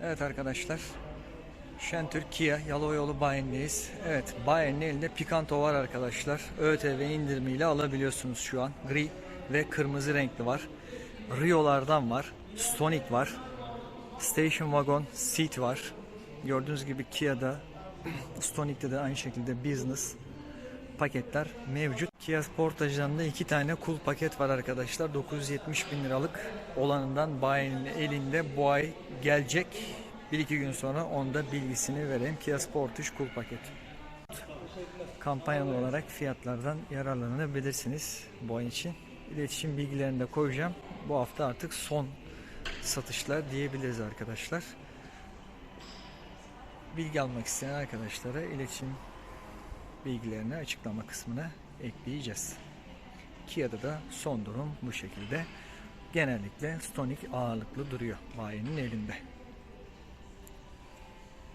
Evet arkadaşlar. Şentürk Kia Yalovayolu bayindeyiz. Evet bayinin elinde Picanto var arkadaşlar. ÖTV indirimiyle alabiliyorsunuz şu an. Gri ve kırmızı renkli var. Rio'lardan var. Stonic var. Station Wagon Seat var. Gördüğünüz gibi Kia'da Stonic'te de aynı şekilde business paketler mevcut. Kia Sportage'dan da iki tane cool paket var arkadaşlar. 970 bin liralık olanından bayinin elinde bu ay gelecek. Bir iki gün sonra onda bilgisini vereyim. Kia Sportage cool paket. Kampanyalı olarak fiyatlardan yararlanabilirsiniz bu ay için. İletişim bilgilerini de koyacağım. Bu hafta artık son satışlar diyebiliriz arkadaşlar. Bilgi almak isteyen arkadaşlara iletişim bilgilerini açıklama kısmına ekleyeceğiz. Kia'da da son durum bu şekilde. Genellikle Stonic ağırlıklı duruyor bayinin elinde.